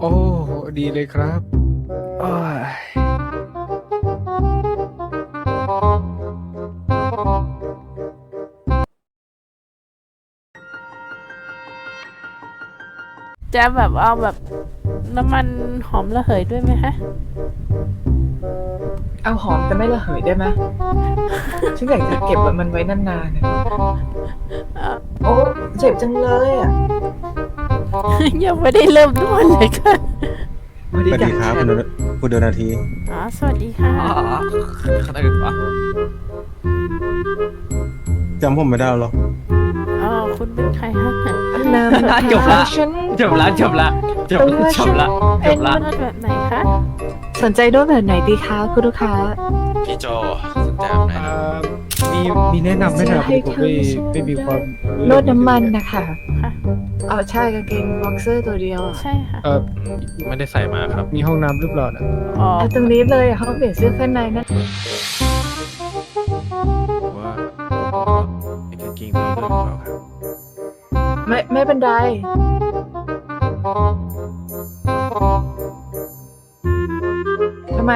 โอ้ ดีเลยครับอ้ายจะแบบเอาแบบน้ำมันหอมระเหยด้วยไหมฮะ เอาหอมแต่ไม่ระเหยได้ไหมฉันอยากจะเก็บมันไว้นานๆนะเอ่อโอ้เจ็บจังเลยอะ ยังไม่ได้เริ่มนวดเลยค่ะไม่สวัสได้ดีครับคุณโดนคุณโดนาทีอ๋อสวัสดีค่ะอ๋อขนาดนั้นวะจำผมไม่ได้หรอกอ๋อคุณเป็นใครฮะน้ำจบละฉันจบละจบละจบละจบละจเป็นบละนวดแบบไหนคะสนใจด้วยแบบไหนดีคะคุณลูกค้าพี่โจส นใจแบบไหนอ่ามีมีแนะนำไหมครับผมไม่ไม่มีความนวดน้ำมันนะคะค่ะเอาใช่กางเกงบ็อกเซอร์ตัวเดียวอะใช่ค่ะเออไม่ได้ใส่มาครับ มีห้องน้ำหรือเปล่านะอ๋อเอาตรงนี้เลยอะเขาเปลี่ยนเสื้อข้างในนะว่าไอ้กางเกงตัวนี้ด้วยหรือเปล่าครับไม่ไม่เป็นไรทำไม